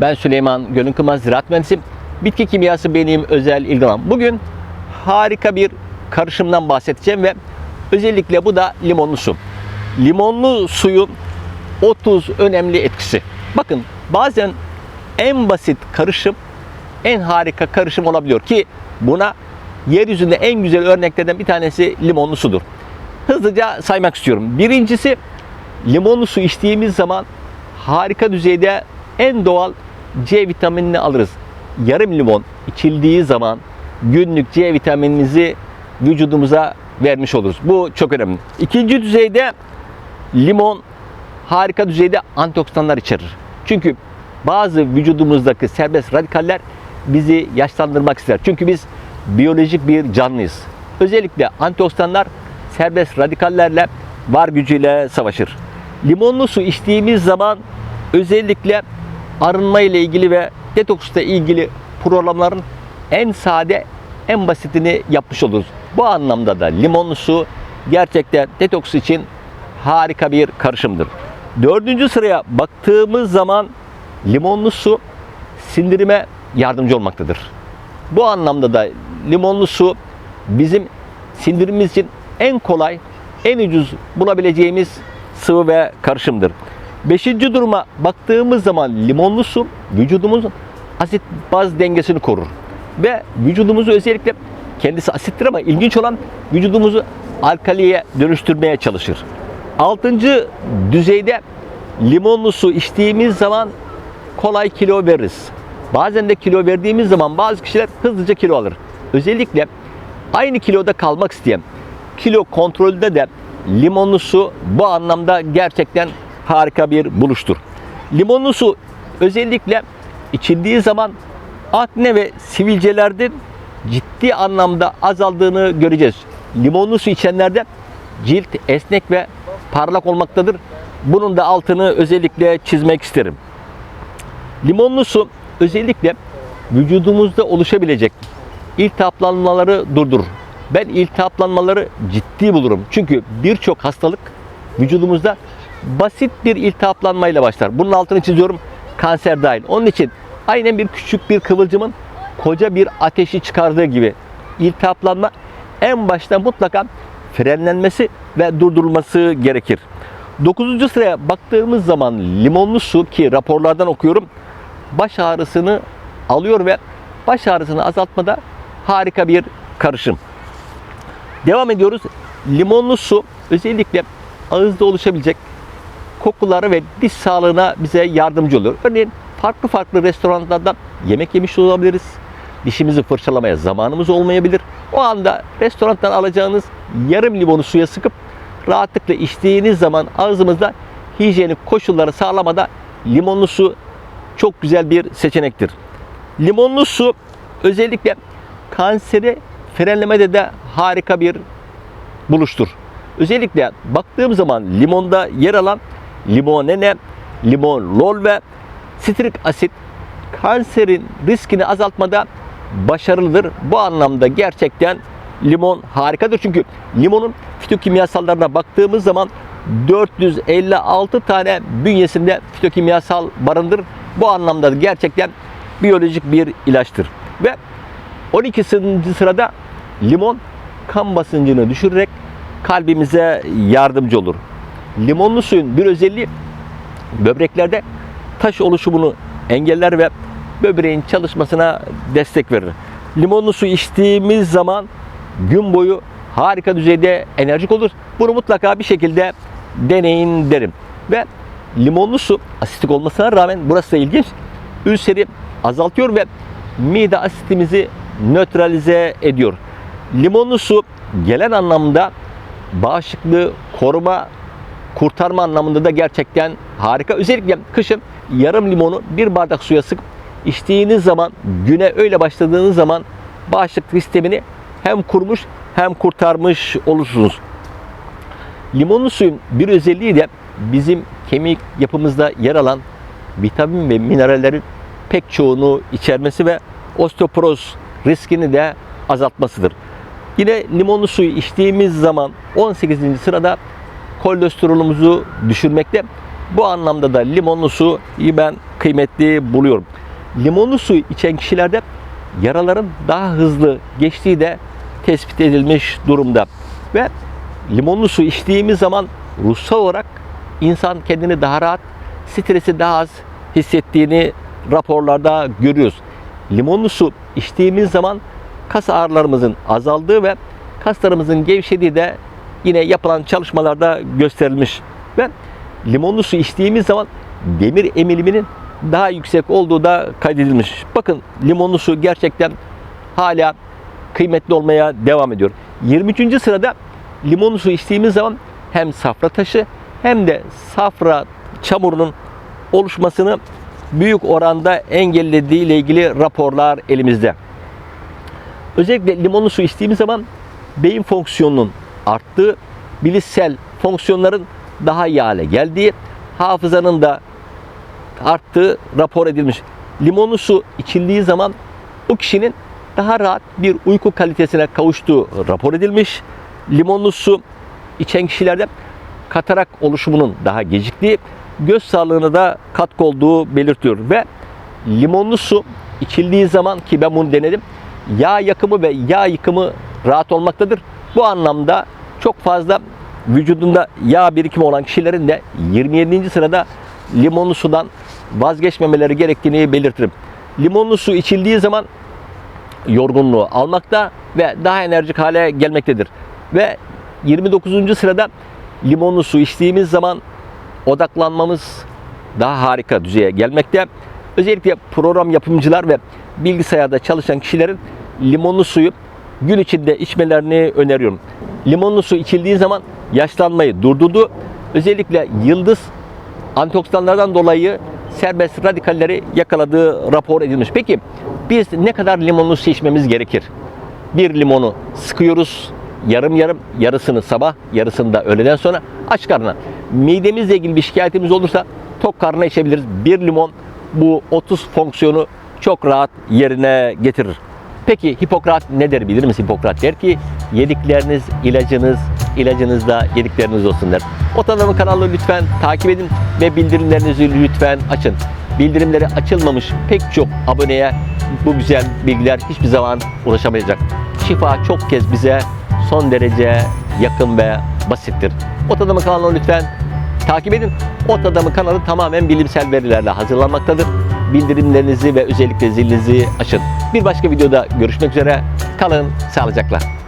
Ben Süleyman Gönül Kımaz, ziraat mühendisiyim. Bitki kimyası benim özel ilgim alanım. Bugün harika bir karışımdan bahsedeceğim ve özellikle bu da limonlu su. Limonlu suyun 30 önemli etkisi. Bakın bazen en basit karışım en harika karışım olabiliyor ki buna yeryüzünde en güzel örneklerden bir tanesi limonlu sudur. Hızlıca saymak istiyorum. Birincisi limonlu su içtiğimiz zaman harika düzeyde en doğal C vitaminini alırız. Yarım limon içildiği zaman günlük C vitamininizi vücudumuza vermiş oluruz. Bu çok önemli. İkinci düzeyde limon harika düzeyde antioksidanlar içerir. Çünkü bazı vücudumuzdaki serbest radikaller bizi yaşlandırmak ister. Çünkü biz biyolojik bir canlıyız. Özellikle antioksidanlar serbest radikallerle var gücüyle savaşır. Limonlu su içtiğimiz zaman özellikle arınma ile ilgili ve detoksla ilgili programların en sade, en basitini yapmış oluruz. Bu anlamda da limonlu su gerçekten detoks için harika bir karışımdır. Dördüncü sıraya baktığımız zaman limonlu su sindirime yardımcı olmaktadır. Bu anlamda da limonlu su bizim sindirimimiz için en kolay, en ucuz bulabileceğimiz sıvı ve karışımdır. Beşinci duruma baktığımız zaman limonlu su vücudumuzun asit baz dengesini korur. Ve vücudumuzu özellikle kendisi asittir ama ilginç olan vücudumuzu alkaliye dönüştürmeye çalışır. Altıncı düzeyde limonlu su içtiğimiz zaman kolay kilo veririz. Bazen de kilo verdiğimiz zaman bazı kişiler hızlıca kilo alır. Özellikle aynı kiloda kalmak isteyen, kilo kontrolde de limonlu su bu anlamda gerçekten harika bir buluştur. Limonlu su özellikle içildiği zaman akne ve sivilcelerde ciddi anlamda azaldığını göreceğiz. Limonlu su içenlerde cilt esnek ve parlak olmaktadır. Bunun da altını özellikle çizmek isterim. Limonlu su özellikle vücudumuzda oluşabilecek iltihaplanmaları durdurur. Ben iltihaplanmaları ciddi bulurum. Çünkü birçok hastalık vücudumuzda basit bir iltihaplanmayla başlar. Bunun altını çiziyorum. Kanser dahil. Onun için aynen bir küçük bir kıvılcımın koca bir ateşi çıkardığı gibi iltihaplanma en başta mutlaka frenlenmesi ve durdurulması gerekir. 9. sıraya baktığımız zaman limonlu su ki raporlardan okuyorum baş ağrısını alıyor ve baş ağrısını azaltmada harika bir karışım. Devam ediyoruz. Limonlu su özellikle ağızda oluşabilecek kokuları ve diş sağlığına bize yardımcı oluyor. Örneğin farklı farklı restoranlarda yemek yemiş olabiliriz. Dişimizi fırçalamaya zamanımız olmayabilir. O anda restorandan alacağınız yarım limonu suya sıkıp rahatlıkla içtiğiniz zaman ağzımızda hijyenik koşulları sağlamada limonlu su çok güzel bir seçenektir. Limonlu su özellikle kanseri frenlemede de harika bir buluştur. Özellikle baktığım zaman limonda yer alan limonene, limon lol ve sitrik asit kanserin riskini azaltmada başarılıdır. Bu anlamda gerçekten limon harikadır. Çünkü limonun fitokimyasallarına baktığımız zaman 456 tane bünyesinde fitokimyasal barındır. Bu anlamda gerçekten biyolojik bir ilaçtır. Ve 12. sırada limon kan basıncını düşürerek kalbimize yardımcı olur. Limonlu suyun bir özelliği böbreklerde taş oluşumunu engeller ve böbreğin çalışmasına destek verir. Limonlu su içtiğimiz zaman gün boyu harika düzeyde enerjik olur. Bunu mutlaka bir şekilde deneyin derim. Ve limonlu su asitik olmasına rağmen burası da ilginç. Ülseri azaltıyor ve mide asitimizi nötralize ediyor. Limonlu su gelen anlamda bağışıklığı koruma, kurtarma anlamında da gerçekten harika. Özellikle kışın yarım limonu bir bardak suya sıkıp içtiğiniz zaman güne öyle başladığınız zaman bağışıklık sistemini hem kurmuş hem kurtarmış olursunuz. Limonlu suyun bir özelliği de bizim kemik yapımızda yer alan vitamin ve minerallerin pek çoğunu içermesi ve osteoporoz riskini de azaltmasıdır. Yine limonlu suyu içtiğimiz zaman 18. sırada kolesterolümüzü düşürmekte. Bu anlamda da limonlu suyu ben kıymetli buluyorum. Limonlu su içen kişilerde yaraların daha hızlı geçtiği de tespit edilmiş durumda. Ve limonlu su içtiğimiz zaman ruhsal olarak insan kendini daha rahat, stresi daha az hissettiğini raporlarda görüyoruz. Limonlu su içtiğimiz zaman kas ağrılarımızın azaldığı ve kaslarımızın gevşediği de yine yapılan çalışmalarda gösterilmiş. Ve limonlu su içtiğimiz zaman demir emiliminin daha yüksek olduğu da kaydedilmiş. Bakın limonlu su gerçekten hala kıymetli olmaya devam ediyor. 23. sırada limonlu su içtiğimiz zaman hem safra taşı hem de safra çamurunun oluşmasını büyük oranda engellediği ile ilgili raporlar elimizde. Özellikle limonlu su içtiğimiz zaman beyin fonksiyonunun arttığı, bilişsel fonksiyonların daha iyi hale geldiği, hafızanın da arttığı rapor edilmiş. Limonlu su içildiği zaman o kişinin daha rahat bir uyku kalitesine kavuştuğu rapor edilmiş. Limonlu su içen kişilerde katarak oluşumunun daha geciktiği, göz sağlığına da katkı olduğu belirtiyor ve limonlu su içildiği zaman ki ben bunu denedim yağ yakımı ve yağ yıkımı rahat olmaktadır. Bu anlamda çok fazla vücudunda yağ birikimi olan kişilerin de 27. sırada limonlu sudan vazgeçmemeleri gerektiğini belirtirim. Limonlu su içildiği zaman yorgunluğu almakta ve daha enerjik hale gelmektedir. Ve 29. sırada limonlu su içtiğimiz zaman odaklanmamız daha harika düzeye gelmekte. Özellikle program yapımcılar ve bilgisayarda çalışan kişilerin limonlu suyu gün içinde içmelerini öneriyorum. Limonlu su içildiği zaman yaşlanmayı durdurdu. Özellikle yıldız antioksidanlardan dolayı serbest radikalleri yakaladığı rapor edilmiş. Peki biz ne kadar limonlu su içmemiz gerekir? Bir limonu sıkıyoruz, yarım yarım, yarısını sabah, yarısını da öğleden sonra aç karnına. Midemizle ilgili bir şikayetimiz olursa tok karnına içebiliriz. Bir limon bu 30 fonksiyonu çok rahat yerine getirir. Peki Hipokrat ne der bilir misin? Hipokrat der ki yedikleriniz ilacınız, ilacınız da yedikleriniz olsun der. Otanamı kanalı lütfen takip edin ve bildirimlerinizi lütfen açın. Bildirimleri açılmamış pek çok aboneye bu güzel bilgiler hiçbir zaman ulaşamayacak. Şifa çok kez bize son derece yakın ve basittir. Ot Adamı kanalını lütfen takip edin. Ot Adamı kanalı tamamen bilimsel verilerle hazırlanmaktadır. Bildirimlerinizi ve özellikle zilinizi açın. Bir başka videoda görüşmek üzere. Kalın sağlıcakla.